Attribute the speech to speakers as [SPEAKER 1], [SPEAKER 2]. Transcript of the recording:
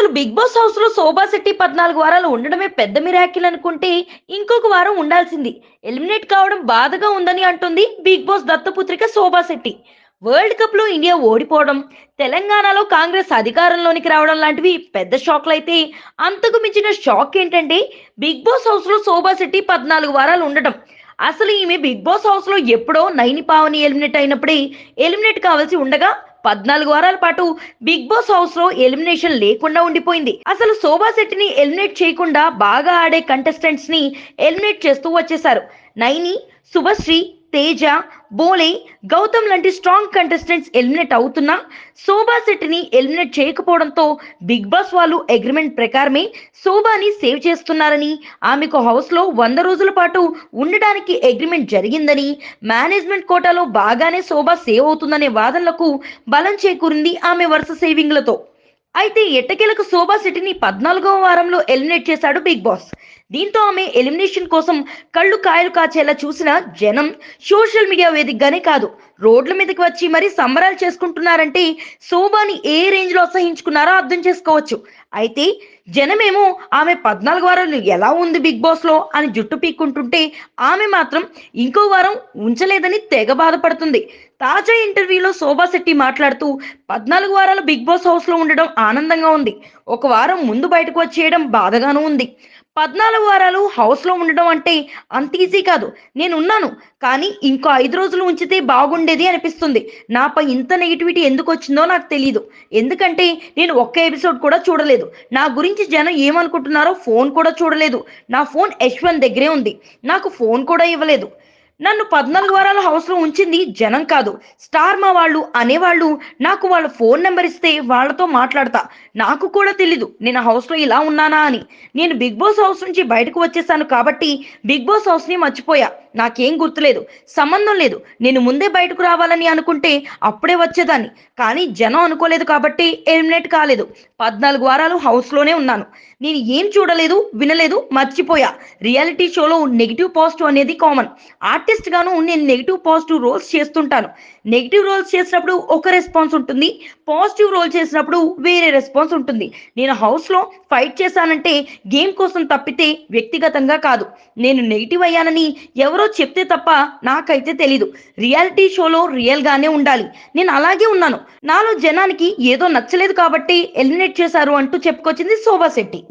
[SPEAKER 1] అసలు big Boss హౌస్లో శోభా శెట్టి పద్నాలుగు వారాలు ఉండడమే పెద్ద మిరాకిల్ అనుకుంటే ఇంకొక వారం ఉండాల్సింది. ఎలిమినేట్ కావడం బాధగా ఉందని అంటుంది బిగ్ బాస్ దత్తపుత్రిక శోభా శెట్టి. వరల్డ్ కప్లో ఇండియా ఓడిపోవడం తెలంగాణలో కాంగ్రెస్ అధికారంలోనికి రావడం లాంటివి పెద్ద షాక్లు అయితే అంతకు మించిన షాక్ ఏంటంటే బిగ్ బాస్ హౌస్లో శోభా శెట్టి పద్నాలుగు వారాలు ఉండడం. అసలు ఈమె బిగ్ బాస్ హౌస్లో ఎప్పుడో నైని పావని ఎలిమినేట్ అయినప్పుడే ఎలిమినేట్ కావాల్సి ఉండగా పద్నాలుగు వారాల పాటు బిగ్ బాస్ హౌస్లో ఎలిమినేషన్ లేకుండా ఉండిపోయింది. అసలు శోభా శెట్టిని ఎలిమినేట్ చేయకుండా బాగా ఆడే కంటెస్టెంట్స్ని ఎలిమినేట్ చేస్తూ వచ్చేశారు. నైని శుభశ్రీ తేజ బోలే గౌతమ్ లాంటి స్ట్రాంగ్ కంటెస్టెంట్స్ ఎలిమినేట్ అవుతున్నా శోభా శెట్టిని ఎలిమినేట్ చేయకపోవడంతో బిగ్ బాస్ వాళ్ళు అగ్రిమెంట్ ప్రకారమే శోభాని సేవ్ చేస్తున్నారని ఆమెకు హౌస్లో వంద రోజుల పాటు ఉండడానికి అగ్రిమెంట్ జరిగిందని మేనేజ్మెంట్ కోటాలో బాగానే శోభా సేవ్ అవుతుందనే వాదనలకు బలం చేకూరింది ఆమె వరుస సేవింగ్లతో అయితే ఎట్టకేలకు శోభా శెట్టిని పద్నాలుగవ వారంలో ఎలిమినేట్ చేశాడు బిగ్ బాస్. దీంతో ఆమె ఎలిమినేషన్ కోసం కళ్ళు కాయలు కాచేలా చూసిన జనం సోషల్ మీడియా వేదికగానే కాదు రోడ్ల మీదకి వచ్చి మరి సంబరాలు చేసుకుంటున్నారంటే శోభాని ఏ రేంజ్లో అసహించుకున్నారో అర్థం చేసుకోవచ్చు. అయితే జనమేమో ఆమె పద్నాలుగు వారాలు ఎలా ఉంది బిగ్ బాస్లో అని జుట్టు పీక్కుంటుంటే ఆమె మాత్రం ఇంకో వారం ఉంచలేదని తెగ బాధపడుతుంది. తాజా ఇంటర్వ్యూలో శోభా శెట్టి మాట్లాడుతూ పద్నాలుగు వారాలు బిగ్ బాస్ హౌస్లో ఉండడం ఆనందంగా ఉంది. ఒక వారం ముందు బయటకు వచ్చేయడం బాధగానూ ఉంది. పద్నాలుగు వారాలు హౌస్లో ఉండడం అంటే అంత ఈజీ కాదు. నేను ఉన్నాను కానీ ఇంకో ఐదు రోజులు ఉంచితే బాగుండేది అనిపిస్తుంది. నాపై ఇంత నెగిటివిటీ ఎందుకు వచ్చిందో నాకు తెలియదు ఎందుకంటే నేను ఒక్క ఎపిసోడ్ కూడా చూడలేదు. నా గురించి జనం ఏమనుకుంటున్నారో ఫోన్ కూడా చూడలేదు. నా ఫోన్ యశ్వంత్ దగ్గరే ఉంది. నాకు ఫోన్ కూడా ఇవ్వలేదు. నన్ను పద్నాలుగు వారాల హౌస్లో ఉంచింది జనం కాదు. స్టార్ మా వాళ్ళు అనేవాళ్ళు. నాకు వాళ్ళ ఫోన్ నెంబర్ ఇస్తే వాళ్ళతో మాట్లాడతా. నాకు కూడా తెలీదు నేను హౌస్లో ఇలా ఉన్నానా అని. నేను బిగ్ బాస్ హౌస్ నుంచి బయటకు వచ్చేసాను కాబట్టి బిగ్ బాస్ హౌస్ని మర్చిపోయా. నాకేం గుర్తులేదు సంబంధం లేదు. నేను ముందే బయటకు రావాలని అనుకుంటే అప్పుడే వచ్చేదాన్ని. కానీ జనం అనుకోలేదు కాబట్టి ఎలిమినేట్ కాలేదు. పద్నాలుగు వారాలు హౌస్లోనే ఉన్నాను. నేను ఏం చూడలేదు వినలేదు మర్చిపోయా. రియాలిటీ షోలో నెగిటివ్ పాజిటివ్ అనేది కామన్. ఆర్టిస్ట్ గాను నేను నెగిటివ్ పాజిటివ్ రోల్స్ చేస్తుంటాను. నెగిటివ్ రోల్స్ చేసినప్పుడు ఒక రెస్పాన్స్ ఉంటుంది పాజిటివ్ రోల్ చేసినప్పుడు వేరే రెస్పాన్స్ ఉంటుంది. నేను హౌస్లో ఫైట్ చేశానంటే గేమ్ కోసం తప్పితే వ్యక్తిగతంగా కాదు. నేను నెగిటివ్ అయ్యానని ఎవరు చెప్తే తప్ప నాకైతే తెలీదు. రియాలిటీ షోలో రియల్ గానే ఉండాలి. నేను అలాగే ఉన్నాను. నాలో జనానికి ఏదో నచ్చలేదు కాబట్టి ఎలిమినేట్ చేశారు అంటూ చెప్పుకొచ్చింది శోభా శెట్టి.